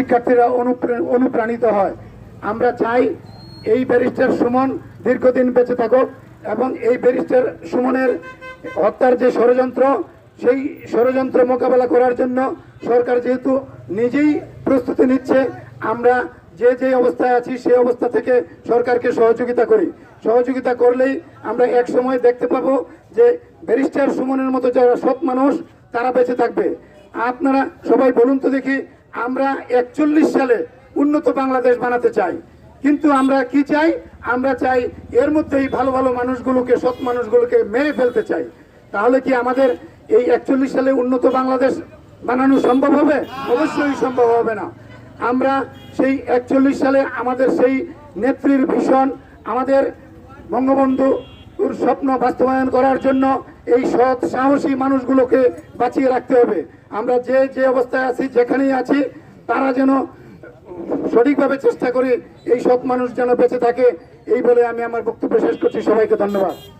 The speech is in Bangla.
শিক্ষার্থীরা অনুপ্রে- অনুপ্রাণিত হয়। আমরা চাই এই ব্যারিস্টার সুমন দীর্ঘদিন বেঁচে থাকুক এবং এই ব্যারিস্টার সুমনের হত্যার যে ষড়যন্ত্র, সেই ষড়যন্ত্র মোকাবেলা করার জন্য সরকার যেহেতু নিজেই প্রস্তুতি নিচ্ছে, আমরা যে যে অবস্থায় আছি সেই অবস্থা থেকে সরকারকে সহযোগিতা করি। সহযোগিতা করলেই আমরা এক সময় দেখতে পাব যে ব্যারিস্টার সুমনের মতো যারা সৎ মানুষ, তারা বেঁচে থাকবে। আপনারা সবাই বলুন তো দেখি আমরা একচল্লিশ সালে উন্নত বাংলাদেশ বানাতে চাই। কিন্তু আমরা কি চাই? আমরা চাই এর মধ্যেই ভালো ভালো মানুষগুলোকে, সৎ মানুষগুলোকে মেরে ফেলতে চাই। তাহলে কি আমাদের এই একচল্লিশ সালে উন্নত বাংলাদেশ বানানো সম্ভব হবে? অবশ্যই সম্ভব হবে না। আমরা সেই একচল্লিশ সালে আমাদের সেই নেত্রীর ভীষণ আমাদের বঙ্গবন্ধু স্বপ্ন বাস্তবায়ন করার জন্য এই সৎ, সাহসী মানুষগুলোকে বাঁচিয়ে রাখতে হবে। আমরা যে যে অবস্থায় আছি, যেখানেই আছি, তারা যেন সঠিকভাবে চেষ্টা করে এই সৎ মানুষ যেন বেঁচে থাকে, এই বলে আমি আমার বক্তব্য শেষ করছি। সবাইকে ধন্যবাদ।